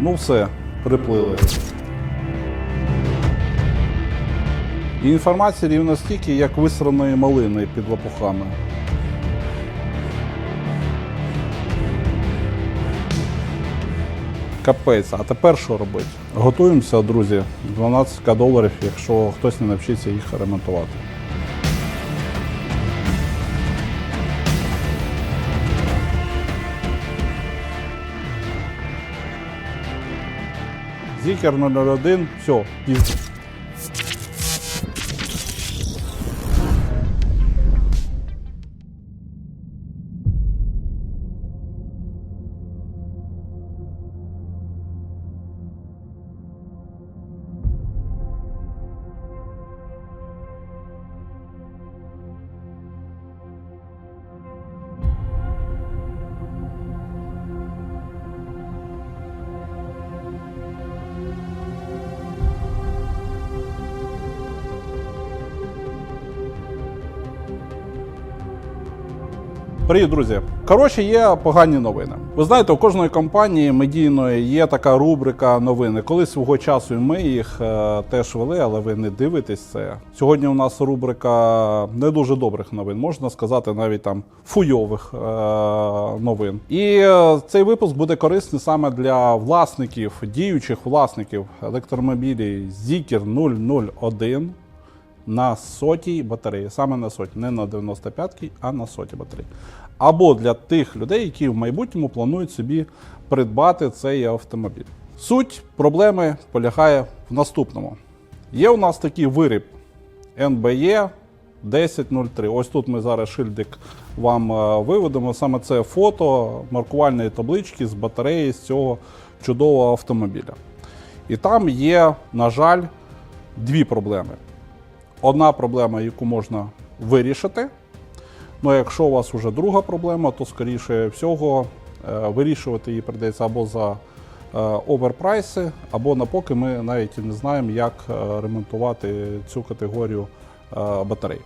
Ну все, приплили. І інформації рівно стільки, як висраної малини під лопухами. Капець, а тепер що робити? Готуємося, друзі. 12 доларів, якщо хтось не навчиться їх ремонтувати. Зікер 001, все, пізно. Привіт, друзі! Коротше, є погані новини. Ви знаєте, у кожної компанії медійної є така рубрика новини. Колись свого часу ми їх е, теж вели, але ви не дивитесь це. Сьогодні у нас рубрика не дуже добрих новин, можна сказати, навіть там фуйових е, новин. І е, цей випуск буде корисний саме для власників, діючих власників електромобілів Zikr 001 на сотій батареї, саме на сотій, не на 95-й, а на сотій батареї. Або для тих людей, які в майбутньому планують собі придбати цей автомобіль. Суть проблеми полягає в наступному: є у нас такий виріб NBE 1003. Ось тут ми зараз шильдик вам е, виведемо. Саме це фото маркувальної таблички з батареї з цього чудового автомобіля. І там є, на жаль, дві проблеми. Одна проблема, яку можна вирішити. Ну, якщо у вас вже друга проблема, то скоріше всього е, вирішувати її прийдеться або за е, оверпрайси, або напоки ми навіть і не знаємо, як е, ремонтувати цю категорію батарей.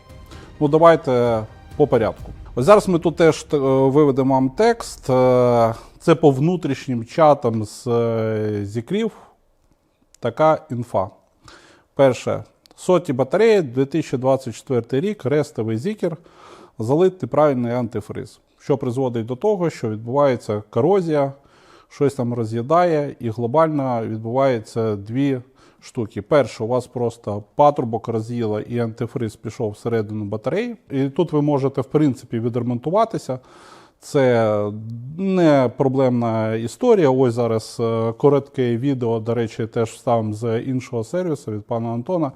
Ну, давайте по порядку. Ось зараз ми тут теж виведемо вам текст. Це по внутрішнім чатам з зікрів. Така інфа. Перше, соті батареї 2024 рік, рестовий зікер, залит неправильний антифриз, що призводить до того, що відбувається корозія, щось там роз'їдає, і глобально відбувається дві штуки. Перше, у вас просто патрубок роз'їла і антифриз пішов всередину батареї. І тут ви можете, в принципі, відремонтуватися. Це не проблемна історія. Ось зараз е, коротке відео, до речі, теж вставим з іншого сервісу від пана Антона.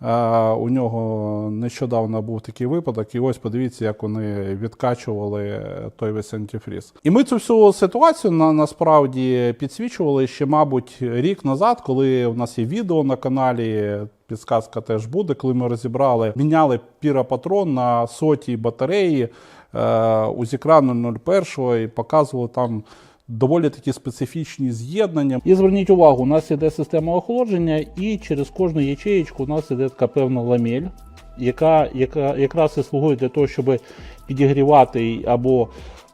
У нього нещодавно був такий випадок, і ось подивіться, як вони відкачували той весь антифріз. І ми цю всю ситуацію на, насправді підсвічували ще, мабуть, рік назад, коли у нас є відео на каналі. Підсказка теж буде, коли ми розібрали, міняли піропатрон на сотій батареї е, у Зікрану 01 і показували там доволі такі специфічні з'єднання. І зверніть увагу, у нас іде система охолодження, і через кожну ячеєчку у нас іде така певна ламель, яка, яка якраз і слугує для того, щоб підігрівати або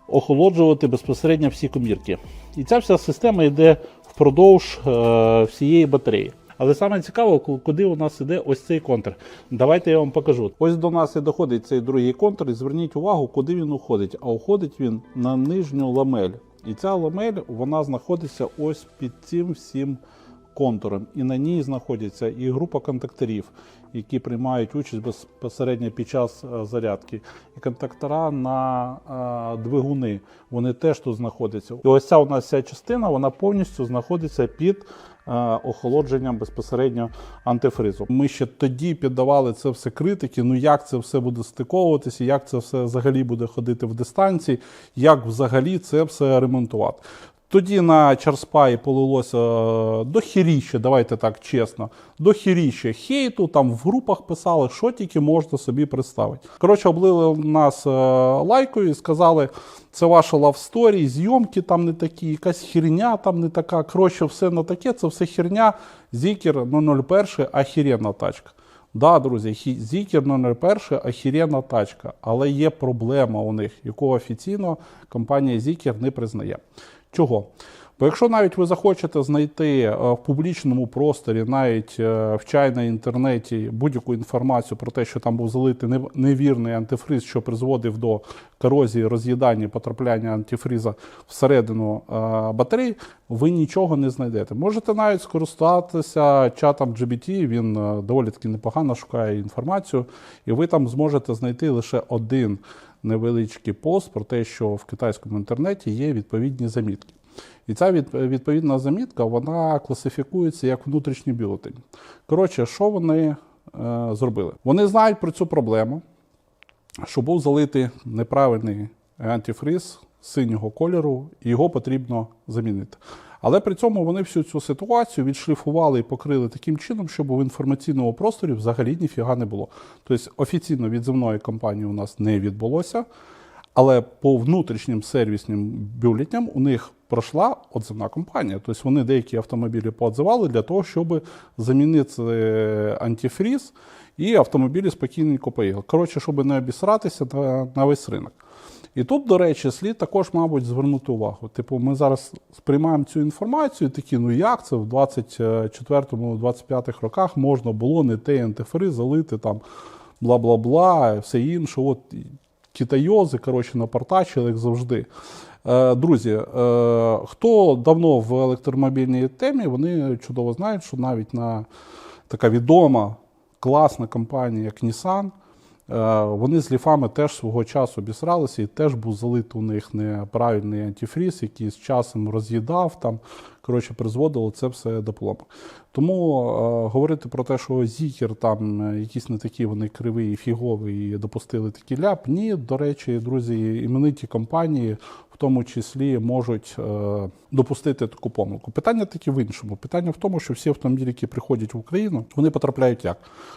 охолоджувати безпосередньо всі комірки. І ця вся система йде впродовж е, всієї батареї. Але саме цікаво, куди у нас іде ось цей контр. Давайте я вам покажу. Ось до нас і доходить цей другий контр, і зверніть увагу, куди він уходить. А уходить він на нижню ламель. І ця ламель вона знаходиться ось під цим всім контуром. І на ній знаходиться і група контакторів, які приймають участь безпосередньо під час е, зарядки, і контактора на е, двигуни. Вони теж тут знаходяться. І ось ця у нас ця частина вона повністю знаходиться під е, охолодженням безпосередньо антифризу. Ми ще тоді піддавали це все критики. Ну як це все буде стиковуватися, як це все взагалі буде ходити в дистанції, як взагалі це все ремонтувати. Тоді на Чарспаї полилося е, дохіріще, давайте так чесно, дохіріще хейту, там в групах писали, що тільки можна собі представити. Коротше, облили нас е, лайкою і сказали, це ваша лавсторі, зйомки там не такі, якась херня там не така. Коротше, все не таке, це все херня. Зікер 001 ахіренна тачка. Да, друзі, Zikr 001 ахіренна тачка, але є проблема у них, яку офіційно компанія Zikr не признає. Чого? Бо якщо навіть ви захочете знайти е, в публічному просторі, навіть е, в чай на інтернеті будь-яку інформацію про те, що там був залитий нев- невірний антифриз, що призводив до корозії, роз'їдання, потрапляння антифриза всередину е, батареї, ви нічого не знайдете. Можете навіть скористатися чатом GBT, він доволі таки непогано шукає інформацію, і ви там зможете знайти лише один невеличкий пост про те, що в китайському інтернеті є відповідні замітки. І ця відповідна замітка вона класифікується як внутрішній бюлетень. Коротше, що вони е, зробили? Вони знають про цю проблему, що був залитий неправильний антифриз синього кольору, і його потрібно замінити. Але при цьому вони всю цю ситуацію відшліфували і покрили таким чином, щоб в інформаційному просторі взагалі ніфіга не було. Тобто офіційно від земної компанії у нас не відбулося. Але по внутрішнім сервісним бюлетням у них пройшла отзивна компанія. Тобто вони деякі автомобілі поотзивали для того, щоб замінити е, антифріз, і автомобілі спокійненько поїхали. Коротше, щоб не обісратися на весь ринок. І тут, до речі, слід також, мабуть, звернути увагу. Типу, ми зараз сприймаємо цю інформацію, такі, ну як це в 24-25 роках можна було не той антифриз залити там бла-бла-бла, все інше. От китайози, коротше, напортачили, як завжди. Е, Друзі, е, хто давно в електромобільній темі, вони чудово знають, що навіть на така відома, класна компанія, як Nissan, вони з ліфами теж свого часу обісралися і теж був залит у них неправильний антифріз, який з часом роз'їдав там. Коротше, призводило це все до поломок. Тому е, говорити про те, що Зікер там е, якісь не такі вони криві і фігові і допустили такий ляп. Ні, до речі, друзі, імениті компанії в тому числі можуть е, допустити таку помилку. Питання таки в іншому. Питання в тому, що всі автомобілі, які приходять в Україну, вони потрапляють як?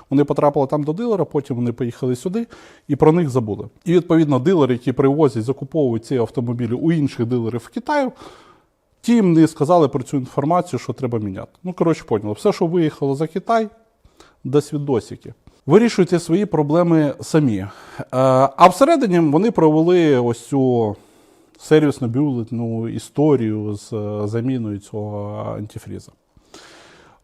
Вони потрапили там до дилера, потім вони поїхали сюди і про них забули. І відповідно дилери, які привозять, закуповують ці автомобілі у інших дилерів в Китаю. Тім не сказали про цю інформацію, що треба міняти. Ну, коротше, поняли. Все, що виїхало за Китай, до свідосики. Вирішуйте свої проблеми самі. Е, А всередині вони провели ось цю сервісну бюлетну історію з е, заміною цього антифріза.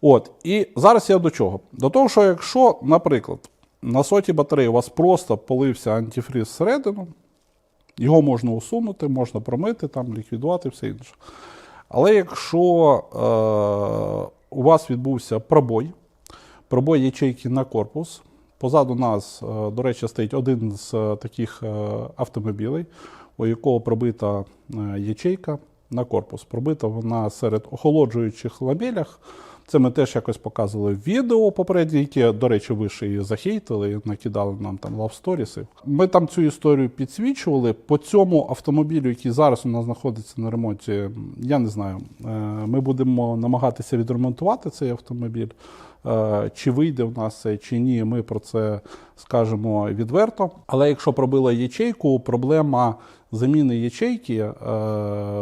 От, і зараз я до чого? До того, що якщо, наприклад, на соті батареї у вас просто полився антифріз всередину, його можна усунути, можна промити, там, ліквідувати, все інше. Але якщо е, у вас відбувся пробой, пробой ячейки на корпус, позаду нас, е, до речі, стоїть один з е, таких е, автомобілей, у якого пробита е, ячейка на корпус. Пробита вона серед охолоджуючих ламелях. Це ми теж якось показували в відео попереднє, яке, до речі, ви ж і захейтили, накидали нам там лавсторіси. Ми там цю історію підсвічували. По цьому автомобілю, який зараз у нас знаходиться на ремонті, я не знаю. е, Ми будемо намагатися відремонтувати цей автомобіль. Е, Чи вийде в нас це, чи ні, ми про це скажемо відверто. Але якщо пробила ячейку, проблема заміни ячейки е,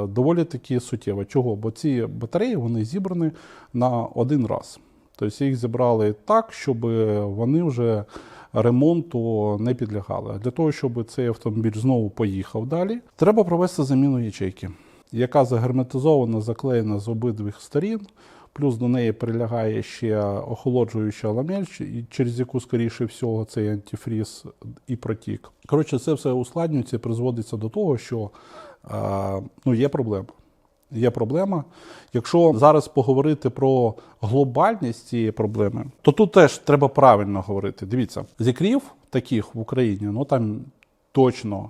доволі таки суттєва. Чого? Бо ці батареї вони зібрані на один раз. Тобто їх зібрали так, щоб вони вже ремонту не підлягали. Для того, щоб цей автомобіль знову поїхав далі, треба провести заміну ячейки, яка загерметизована, заклеєна з обидвих сторін. Плюс до неї прилягає ще охолоджуюча ламель, через яку, скоріше всього, цей антифріз і протік. Коротше, це все ускладнюється і призводиться до того, що е, ну, є проблема. Є проблема. Якщо зараз поговорити про глобальність цієї проблеми, то тут теж треба правильно говорити. Дивіться, зікрів таких в Україні, ну там точно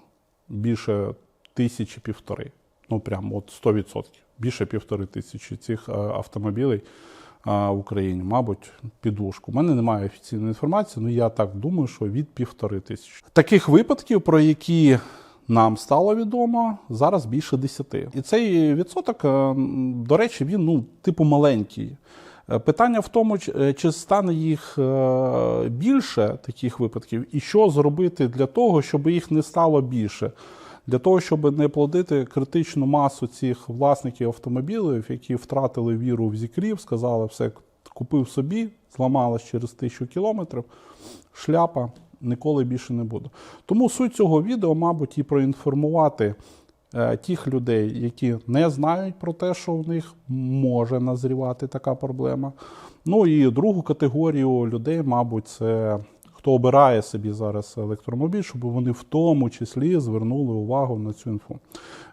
більше тисячі півтори. Ну прям от 100%. Більше півтори тисячі цих е, автомобілей е, в Україні, мабуть, підушку. У мене немає офіційної інформації, але я так думаю, що від півтори тисячі. Таких випадків, про які нам стало відомо, зараз більше десяти. І цей відсоток, е, до речі, він ну, типу маленький. Питання в тому, чи- стане їх більше таких випадків, і що зробити для того, щоб їх не стало більше. Для того, щоб не плодити критичну масу цих власників автомобілів, які втратили віру в зікрів, сказали, все, купив собі, зламалось через тисячу кілометрів, шляпа, ніколи більше не буду. Тому суть цього відео, мабуть, і проінформувати е, тих людей, які не знають про те, що в них може назрівати така проблема. Ну і другу категорію людей, мабуть, це хто обирає собі зараз електромобіль, щоб вони в тому числі звернули увагу на цю інфу.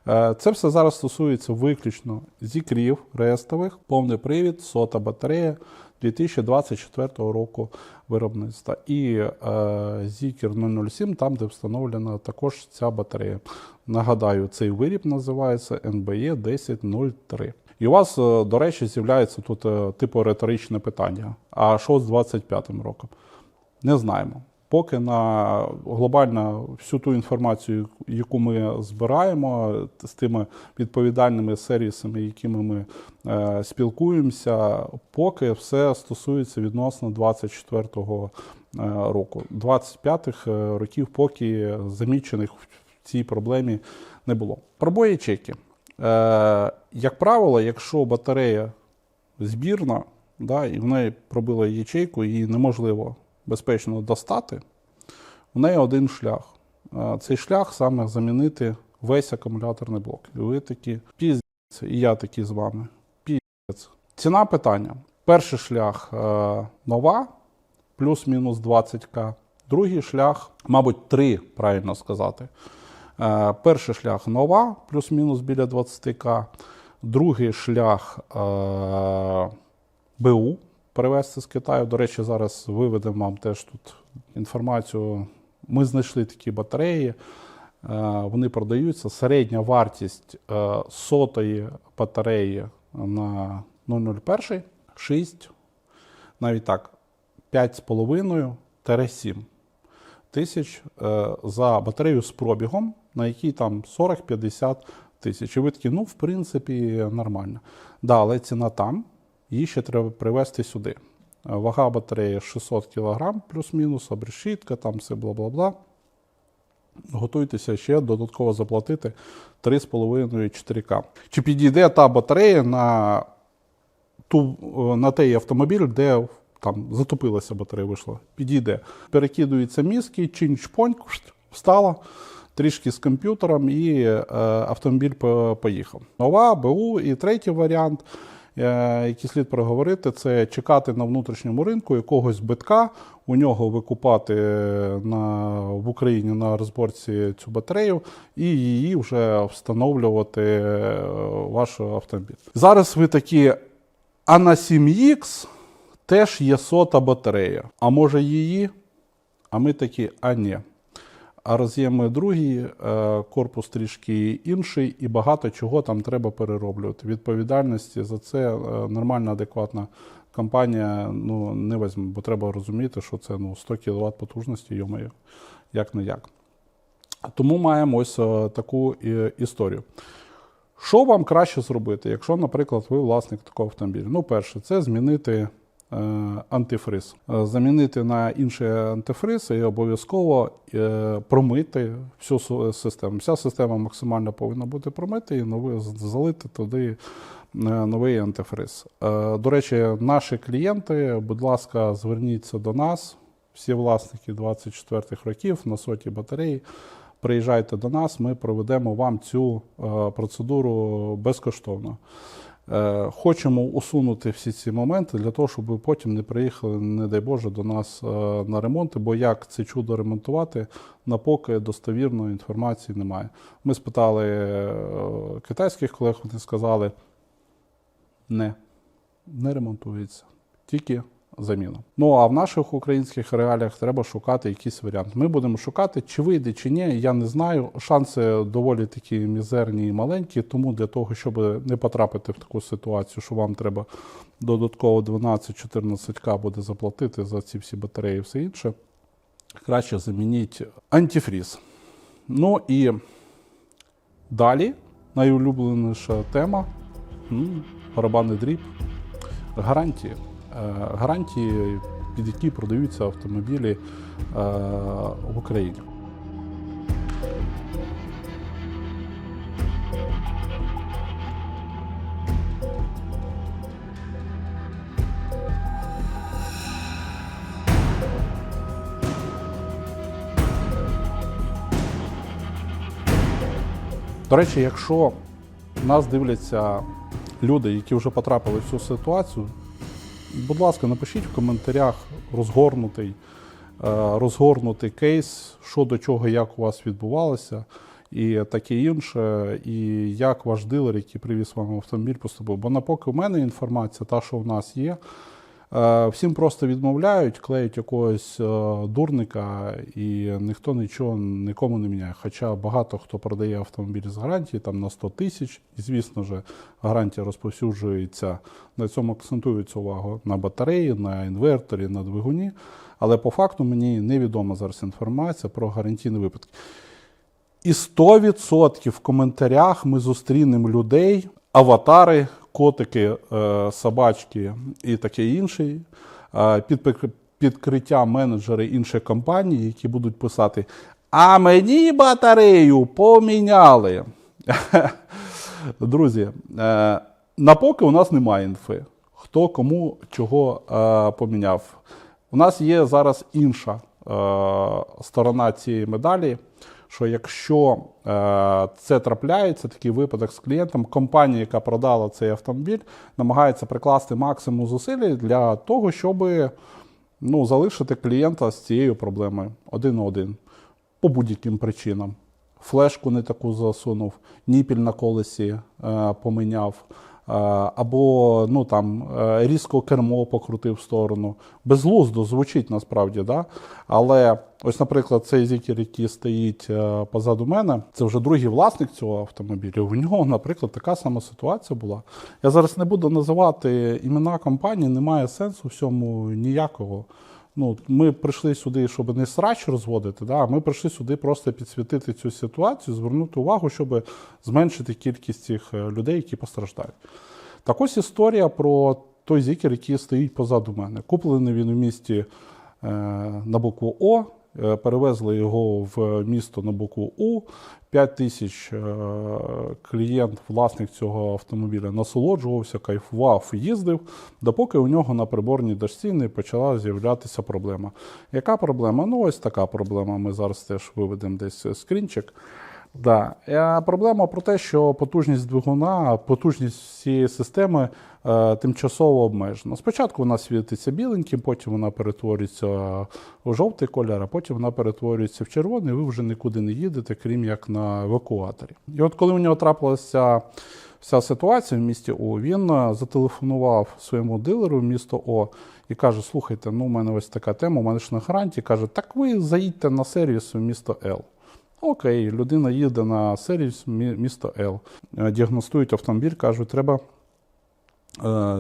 Е, Це все зараз стосується виключно зікрів рестових, повний привід, сота батарея 2024 року виробництва. І е, Зікер 007, там, де встановлена також ця батарея. Нагадаю, цей виріб називається NBE 1003. І у вас, е, до речі, з'являється тут е, типу риторичне питання: а що з 25-м роком? Не знаємо. Поки на глобально всю ту інформацію, яку ми збираємо з тими відповідальними сервісами, якими ми е, спілкуємося, поки все стосується відносно 24-го е, року. 25-х е, років поки замічених в цій проблемі не було. Пробої чеки. Е, як правило, якщо батарея збірна, да, і в неї пробила ячейку, її неможливо безпечно достати, у неї один шлях. Цей шлях саме замінити весь акумуляторний блок. І ви такі піздець, і я такий з вами. Піздець. Ціна питання. Перший шлях е, нова, плюс-мінус 20к. Другий шлях, мабуть, 3, правильно сказати. Е, Перший шлях нова, плюс-мінус біля 20к. Другий шлях е, БУ перевезти з Китаю. До речі, зараз виведемо вам теж тут інформацію. Ми знайшли такі батареї, е, вони продаються. Середня вартість е, сотої батареї на 001 6, навіть так, 5,5-7 тисяч е, за батарею з пробігом, на якій там 40-50 тисяч. І ви такі, ну, в принципі, нормально. Да, але ціна там, її ще треба привезти сюди. Е, Вага батареї 600 кг, плюс-мінус, обрешітка, там все бла-бла-бла. Готуйтеся ще додатково заплатити 3,5-4К. Чи підійде та батарея на, ту, е, на той автомобіль, де там затопилася батарея, вийшла? Підійде. Перекидуються мізки, чинь-чпонь, встала. Трішки з комп'ютером і е, автомобіль поїхав. Нова, БУ і третій варіант, е, який слід проговорити, це чекати на внутрішньому ринку якогось битка, у нього викупати на, в Україні на розборці цю батарею і її вже встановлювати е, ваш автомобіль. Зараз ви такі, а на 7X теж є сота батарея. А може її? А ми такі, а ні. А роз'єми другий, е, корпус трішки інший, і багато чого там треба перероблювати. Відповідальності за це е, нормальна, адекватна компанія ну, не візьме, бо треба розуміти, що це ну, 100 кВт потужності, йомаю, як не як. Тому маємо ось е, таку історію. Що вам краще зробити, якщо, наприклад, ви власник такого автомобіля? Ну, перше, це змінити антифриз. Е, Замінити на інший антифриз і обов'язково е, промити всю систему. Вся система максимально повинна бути промита і залити туди е, новий антифриз. Е, До речі, наші клієнти, будь ласка, зверніться до нас, всі власники 24-х років на соті батареї. Приїжджайте до нас, ми проведемо вам цю е, процедуру безкоштовно. Е, Хочемо усунути всі ці моменти для того, щоб потім не приїхали, не дай Боже, до нас е, на ремонти, бо як це чудо ремонтувати, на поки достовірної інформації немає. Ми спитали е, китайських колег, вони сказали, не, не ремонтується, тільки заміна. Ну а в наших українських реаліях треба шукати якийсь варіант. Ми будемо шукати, чи вийде, чи ні, я не знаю. Шанси доволі такі мізерні і маленькі, тому для того, щоб не потрапити в таку ситуацію, що вам треба додатково 12-14к буде заплатити за ці всі батареї і все інше, краще замініть антифріз. Ну і далі найулюбленіша тема барабанний дріб. Гарантії. Е, Гарантії, під які продаються автомобілі е, в Україні. До речі, якщо нас дивляться люди, які вже потрапили в цю ситуацію, будь ласка, напишіть в коментарях розгорнутий, е, розгорнутий кейс, що до чого, як у вас відбувалося, і таке інше, і як ваш дилер, який привіз вам автомобіль, поступив. Бо напоки в мене інформація, та, що в нас є, всім просто відмовляють, клеють якогось е, дурника, і ніхто нічого нікому не міняє. Хоча багато хто продає автомобіль з гарантії там на 100 тисяч, і звісно ж, гарантія розповсюджується. На цьому акцентується увагу на батареї, на інверторі, на двигуні. Але по факту мені невідома зараз інформація про гарантійні випадки. І 100% в коментарях ми зустрінемо людей, аватари, котики, е, собачки і таке інше, е, під підкриття менеджери інших компаній, які будуть писати: А мені батарею поміняли. Друзі, е, напоки у нас немає інфи, хто кому чого поміняв. У нас є зараз інша сторона цієї медалі, що якщо е, це трапляється, такий випадок з клієнтом, компанія, яка продала цей автомобіль, намагається прикласти максимум зусиль для того, щоб ну, залишити клієнта з цією проблемою один на один по будь-яким причинам. Флешку не таку засунув, ніпіль на колесі е, поміняв, або ну, там, е, різко кермо покрутив в сторону. Безглуздо звучить насправді, да? але ось, наприклад, цей зікер, який стоїть е, позаду мене, це вже другий власник цього автомобіля. У нього, наприклад, така сама ситуація була. Я зараз не буду називати імена компанії, немає сенсу в цьому ніякого. Ну, ми прийшли сюди, щоб не срач розводити, да, а ми прийшли сюди просто підсвітити цю ситуацію, звернути увагу, щоб зменшити кількість цих е, людей, які постраждають. Так ось історія про той зікер, який стоїть позаду мене. Куплений він у місті е, на букву О, е, перевезли його в місто на букву У. 5 тисяч е, клієнт, власник цього автомобіля, насолоджувався, кайфував, їздив, допоки у нього на приборній дошці не почала з'являтися проблема. Яка проблема? Ну, ось така проблема. Ми зараз теж виведемо десь скрінчик. Да. Е, Проблема про те, що потужність двигуна, потужність всієї системи е, тимчасово обмежена. Спочатку вона світиться біленьким, потім вона перетворюється у жовтий кольор, а потім вона перетворюється в червоний, і ви вже нікуди не їдете, крім як на евакуаторі. І от коли у нього трапилася вся ситуація в місті О, він е, зателефонував своєму дилеру в місто О і каже: Слухайте, ну у мене ось така тема, у мене ж на гарантії. Каже, так ви заїдьте на сервіс у місто Л. Окей, людина їде на сервіс мі- місто Л. Е, Діагностують автомобіль, кажуть, треба е,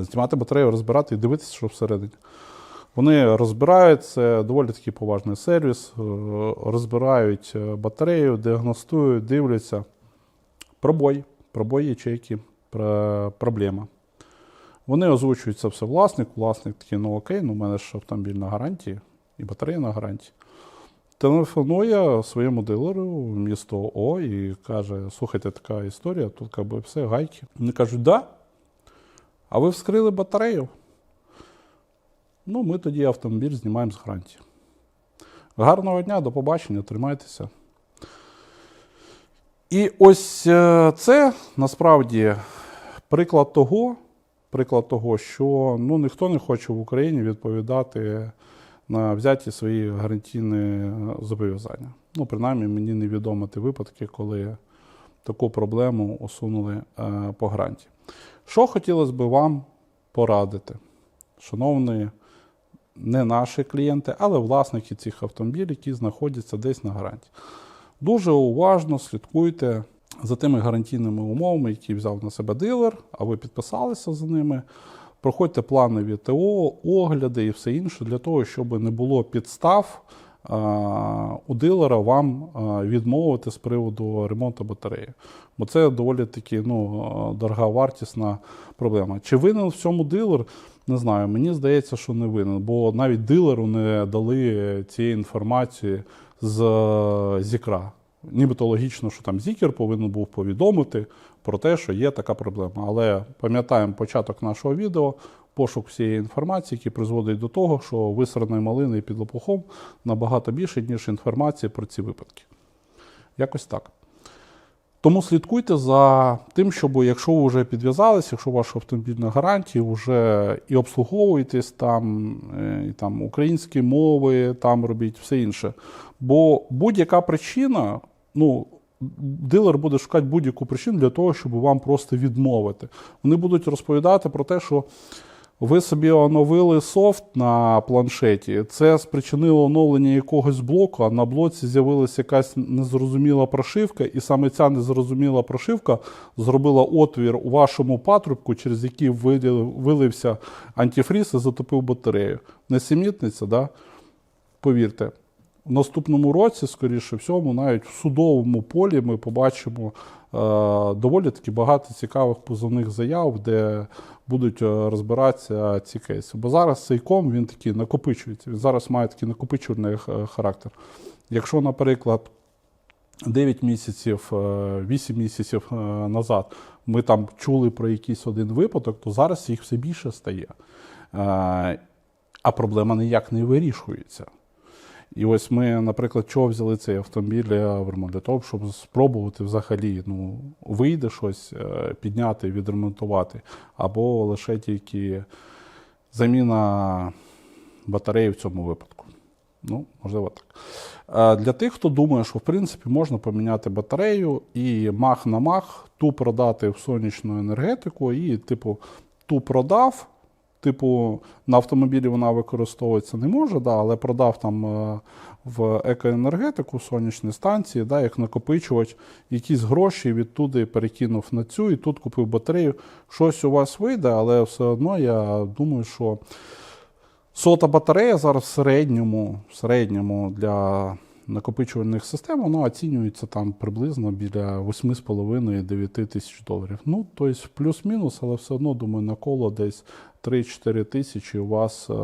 знімати батарею, розбирати і дивитися, що всередині. Вони розбирають, це доволі такий поважний сервіс, е, розбирають батарею, діагностують, дивляться. Пробой, пробой ячейки, проблема. Вони озвучують це все власник. Власник такий, ну окей, ну в мене ж автомобіль на гарантії і батарея на гарантії. Телефонує своєму дилеру в місто О і каже: слухайте, така історія, тут как би, все гайки. Вони кажуть, да. А ви вскрили батарею? Ну, ми тоді автомобіль знімаємо з гарантії. Гарного дня, до побачення, тримайтеся. І ось е, це насправді приклад того, приклад того, що ну, ніхто не хоче в Україні відповідати на взяті свої гарантійні зобов'язання. Ну, принаймні, мені невідомо ті випадки, коли таку проблему усунули е, по гранті. Що хотілося б вам порадити, шановні не наші клієнти, але власники цих автомобілів, які знаходяться десь на гарантії. Дуже уважно слідкуйте за тими гарантійними умовами, які взяв на себе дилер, а ви підписалися за ними. Проходьте планові ТО, огляди і все інше для того, щоб не було підстав у дилера вам відмовити з приводу ремонту батареї. Бо це доволі таки ну, дорога вартісна проблема. Чи винен в цьому дилер? Не знаю, мені здається, що не винен, бо навіть дилеру не дали цієї інформації з зікра. Нібито логічно, що там зікер повинен був повідомити про те, що є така проблема. Але пам'ятаємо початок нашого відео, пошук всієї інформації, який призводить до того, що висраної малини під лопухом набагато більше, ніж інформації про ці випадки. Якось так. Тому слідкуйте за тим, щоб якщо ви вже підв'язалися, якщо ваш автомобіль на гарантії, вже і обслуговуєтесь там, е, і там українські мови, там робіть все інше. Бо будь-яка причина, ну. Дилер буде шукати будь-яку причину для того, щоб вам просто відмовити. Вони будуть розповідати про те, що ви собі оновили софт на планшеті, це спричинило оновлення якогось блоку, а на блоці з'явилася якась незрозуміла прошивка, і саме ця незрозуміла прошивка зробила отвір у вашому патрубку, через який вилив- вилився антифріз і затопив батарею. Несемітниця, да? повірте. В наступному році, скоріше всьому, навіть в судовому полі ми побачимо е, доволі таки багато цікавих позовних заяв, де будуть е, розбиратися ці кейси. Бо зараз цей ком він такий накопичується. Він зараз має такий накопичувальний е, характер. Якщо, наприклад, 9 місяців, е, 8 місяців назад ми там чули про якийсь один випадок, то зараз їх все більше стає. А проблема ніяк не вирішується. І ось ми, наприклад, чого взяли цей автомобіль Вермон? Для того, щоб спробувати взагалі ну, вийде щось е, підняти, відремонтувати, або лише тільки заміна батареї в цьому випадку. Ну, можливо, так. Е, Для тих, хто думає, що в принципі можна поміняти батарею і мах на мах, ту продати в сонячну енергетику, і, типу, ту продав. Типу, на автомобілі вона використовуватися не може, да, але продав там е, в екоенергетику сонячні станції, да, як накопичувач, якісь гроші відтуди перекинув на цю і тут купив батарею. Щось у вас вийде, але все одно я думаю, що сота батарея зараз в середньому, в середньому для накопичувальних систем вона оцінюється там приблизно біля 8,5-9 тисяч доларів. Ну, тобто плюс-мінус, але все одно, думаю, на коло десь 3-4 тисячі у вас е,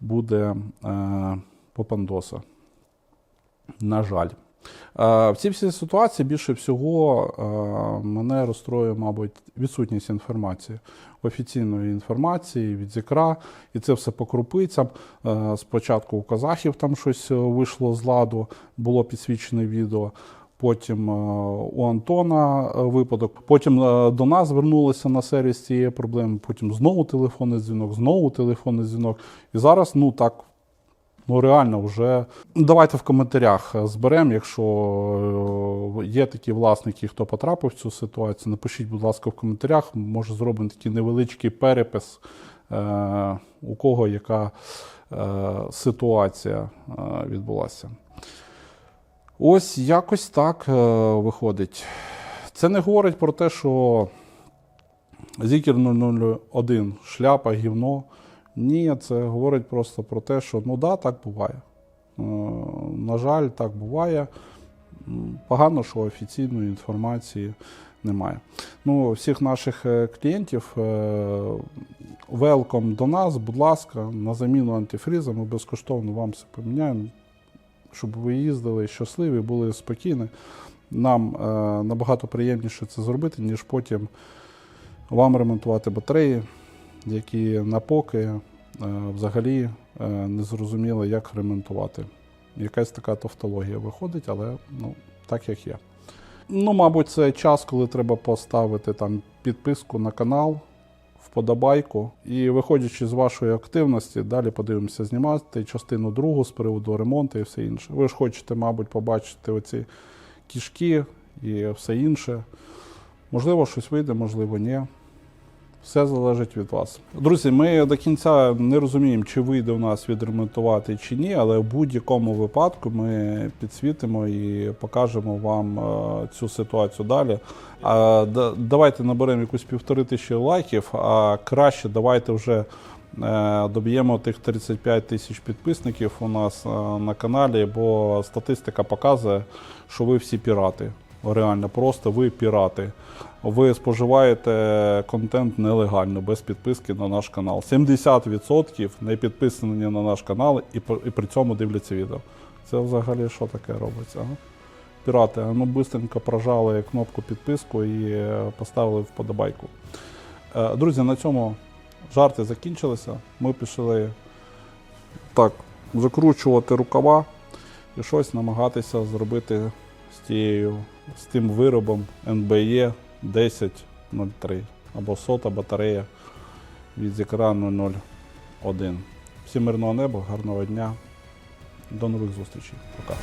буде е, попандоса. На жаль. Е, В цій всій ситуації більше всього мене розстроює, мабуть, відсутність інформації, офіційної інформації від зікра, і це все по крупицям. Спочатку у казахів там щось вийшло з ладу, було підсвічене відео. Потім е, у Антона е, випадок. Потім е, до нас звернулися на сервіс цієї проблеми. Потім знову телефонний дзвінок, знову телефонний дзвінок. І зараз, ну так, ну реально вже. Давайте в коментарях зберемо, якщо є такі власники, хто потрапив в цю ситуацію. Напишіть, будь ласка, в коментарях. Може, зробимо такий невеличкий перепис, у кого яка ситуація відбулася. Ось якось так е, виходить. Це не говорить про те, що Зікер 001 шляпа, гівно. Ні, це говорить просто про те, що ну да, так буває. Е, на жаль, так буває. Погано, що офіційної інформації немає. Ну, всіх наших е, клієнтів велком до нас, будь ласка, на заміну антифріза ми безкоштовно вам все поміняємо щоб ви їздили щасливі, були спокійні. Нам е, набагато приємніше це зробити, ніж потім вам ремонтувати батареї, які на поки е, взагалі е, не зрозуміло, як ремонтувати. Якась така тавтологія виходить, але ну, так як є. Ну, мабуть, це час, коли треба поставити там підписку на канал, вподобайку. І виходячи з вашої активності, далі подивимося знімати частину другу з приводу ремонту і все інше. Ви ж хочете, мабуть, побачити оці кішки і все інше. Можливо, щось вийде, можливо, ні. Все залежить від вас. Друзі, ми до кінця не розуміємо, чи вийде у нас відремонтувати чи ні, але в будь-якому випадку ми підсвітимо і покажемо вам е, цю ситуацію далі. Давайте наберемо якусь півтори тисячі лайків, а краще давайте вже е, доб'ємо тих 35 тисяч підписників у нас е, на каналі, бо статистика показує, що ви всі пірати. Реально, просто ви пірати. Ви споживаєте контент нелегально, без підписки на наш канал. 70% не підписані на наш канал і, при цьому дивляться відео. Це взагалі що таке робиться? А? Пірати, ну швидко прожали кнопку підписку і е, поставили вподобайку. Е, Друзі, на цьому жарти закінчилися. Ми пішли так, закручувати рукава і щось намагатися зробити з тією з тим виробом NBE 1003 або сота батарея від Зікра 001. Всім мирного неба, гарного дня. До нових зустрічей. Пока.